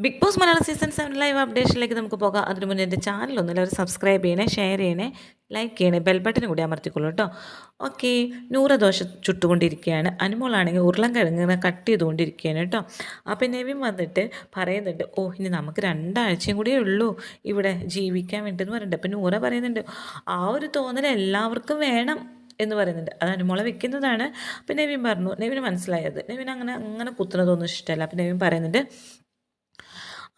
Big Boss Malayalam season seven live അപ്ഡേഷനിലേക്ക് നമുക്ക് പോകാം. അതിന് മുന്നേ എന്റെ ചാനൽ ഒന്നും എല്ലാവരും സബ്സ്ക്രൈബ് ചെയ്യണേ ഷെയർ ചെയ്യണേ ലൈക്ക് ചെയ്യണേ ബെൽ ബട്ടൺ കൂടി അമർത്തിക്കൊള്ളൂ കേട്ടോ ഓക്കെ നൂറ് ദോശ ചുട്ടുകൊണ്ടിരിക്കുകയാണ്. അനുമോളാണെങ്കിൽ ഉരുളം കിഴങ്ങിനെ കട്ട് ചെയ്തുകൊണ്ടിരിക്കുകയാണ് കേട്ടോ അപ്പം നെവിൻ വന്നിട്ട് പറയുന്നുണ്ട് ഓ ഇനി നമുക്ക് രണ്ടാഴ്ചയും കൂടിയേ ഉള്ളൂ ഇവിടെ ജീവിക്കാൻ വേണ്ടിയെന്ന് പറയുന്നുണ്ട് അപ്പം നൂറ പറയുന്നുണ്ട് ആ ഒരു തോന്നൽ എല്ലാവർക്കും വേണം. എന്ന് പറയുന്നുണ്ട്. അത് അനുമോളെ വെക്കുന്നതാണ്. അപ്പം നെവിൻ പറഞ്ഞു നെവിന് മനസ്സിലായത്. നെവിൻ അങ്ങനെ അങ്ങനെ കുത്തുന്നതൊന്നും ഇഷ്ടമല്ല. അപ്പം നെവിൻ പറയുന്നുണ്ട്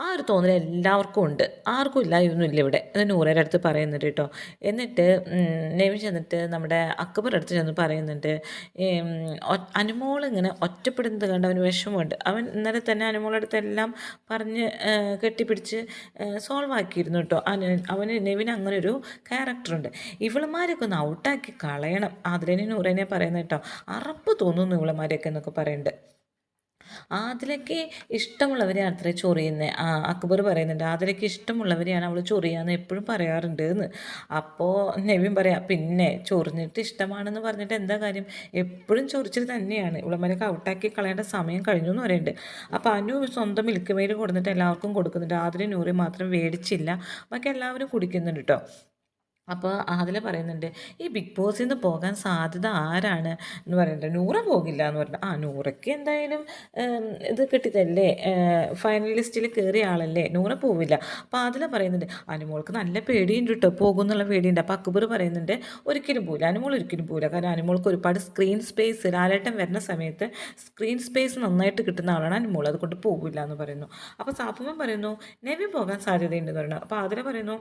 ആ ഒരു തോന്നൽ എല്ലാവർക്കും ഉണ്ട്. ആർക്കും ഇല്ല ഇവിടെ. അത് നൂറയുടെ അടുത്ത് പറയുന്നുണ്ട് കേട്ടോ. എന്നിട്ട് നെവിൻ ചെന്നിട്ട് നമ്മുടെ അക്ബർ അടുത്ത് ചെന്ന് പറയുന്നുണ്ട് അനുമോൾ ഇങ്ങനെ ഒറ്റപ്പെടുന്നത് കണ്ട് അവന് വിഷമമുണ്ട്. അവൻ ഇന്നലെ തന്നെ അനുമോളുടെ അടുത്ത് എല്ലാം പറഞ്ഞ് കെട്ടിപ്പിടിച്ച് സോൾവ് ആക്കിയിരുന്നു കേട്ടോ. അവന് നെവിന് അങ്ങനെ ഒരു ക്യാരക്ടറുണ്ട് ഇവളുമാരൊക്കെ ഒന്ന് ഔട്ടാക്കി കളയണം. അതിലെ നൂറേനെ പറയുന്നത് കേട്ടോ. അറപ്പ് തോന്നുന്നു ഇവളുമാരെയൊക്കെ എന്നൊക്കെ പറയുന്നുണ്ട്. ആതിലയ്ക്ക് ഇഷ്ടമുള്ളവരെ അത്ര ചൊറിയുന്നത് ആ അക്ബർ പറയുന്നുണ്ട് ആതിലയ്ക്ക് ഇഷ്ടമുള്ളവരെയാണ് അവൾ ചൊറിയാന്ന് എപ്പോഴും പറയാറുണ്ട് എന്ന് അപ്പോൾ നെവിൻ പറയാം പിന്നെ ചൊറിഞ്ഞിട്ട് ഇഷ്ടമാണെന്ന് പറഞ്ഞിട്ട് എന്താ കാര്യം? എപ്പോഴും ചൊറിച്ചിൽ തന്നെയാണ്. ഇവളമാരൊക്കെ ഔട്ടാക്കി കളയേണ്ട സമയം കഴിഞ്ഞു എന്ന് പറയുന്നുണ്ട് അപ്പോൾ അനു സ്വന്തം മിൽക്ക് മെയിൽ കൊടുത്തിട്ട് എല്ലാവർക്കും കൊടുക്കുന്നുണ്ട്. ആതിര നൂറി മാത്രം മേടിച്ചില്ല ബാക്കി എല്ലാവരും കുടിക്കുന്നുണ്ട് കേട്ടോ അപ്പോൾ അതിൽ പറയുന്നുണ്ട് ഈ ബിഗ് ബോസിൽ നിന്ന് പോകാൻ സാധ്യത ആരാണ്? എന്ന് പറയുന്നുണ്ട്. നൂറ പോകില്ല എന്ന് പറഞ്ഞു. ആ നൂറയ്ക്ക് എന്തായാലും ഇത് കിട്ടിയതല്ലേ ഫൈനലിസ്റ്റിൽ കയറിയ ആളല്ലേ? നൂറ പോവില്ല. അപ്പോൾ അതിൽ പറയുന്നുണ്ട് അനുമോൾക്ക് നല്ല പേടിയുണ്ട് കേട്ടോ പോകുന്നുള്ള പേടിയുണ്ട്. അപ്പോൾ അക്ബർ പറയുന്നുണ്ട് ഒരിക്കലും പോവില്ല. അനുമോൾ ഒരിക്കലും പോവില്ല. കാരണം അനുമോൾക്ക് ഒരുപാട് സ്ക്രീൻ സ്പേസ് ലാലേട്ടം വരുന്ന സമയത്ത് സ്ക്രീൻ സ്പേസ് നന്നായിട്ട് കിട്ടുന്ന ആളാണ് അനുമോൾ. അതുകൊണ്ട് പോകില്ല എന്ന് പറയുന്നു. അപ്പോൾ സാപ്പുമ്മൻ പറയുന്നു നെവി പോകാൻ സാധ്യതയുണ്ടെന്ന് പറയുന്നു. അപ്പോൾ അതിൽ പറയുന്നു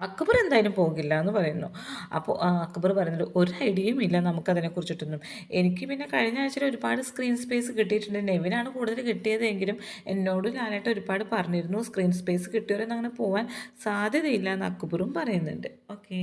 അക്ബർ എന്തായാലും പോകില്ല എന്ന് പറയുന്നു. അപ്പോൾ അക്ബർ പറയുന്നത് ഒരു ഐഡിയയും ഇല്ല നമുക്കതിനെക്കുറിച്ചിട്ടൊന്നും എനിക്ക് പിന്നെ കഴിഞ്ഞ ആഴ്ചയിൽ ഒരുപാട് സ്ക്രീൻ സ്പേസ് കിട്ടിയിട്ടുണ്ട്. നെവിനാണ് കൂടുതൽ കിട്ടിയതെങ്കിലും എന്നോട് ലാലായിട്ട് ഒരുപാട് പറഞ്ഞിരുന്നു സ്ക്രീൻ സ്പേസ് കിട്ടിയവരെന്ന് അങ്ങനെ പോകാൻ സാധ്യതയില്ല എന്ന് അക്ബറും പറയുന്നുണ്ട്. ഓക്കേ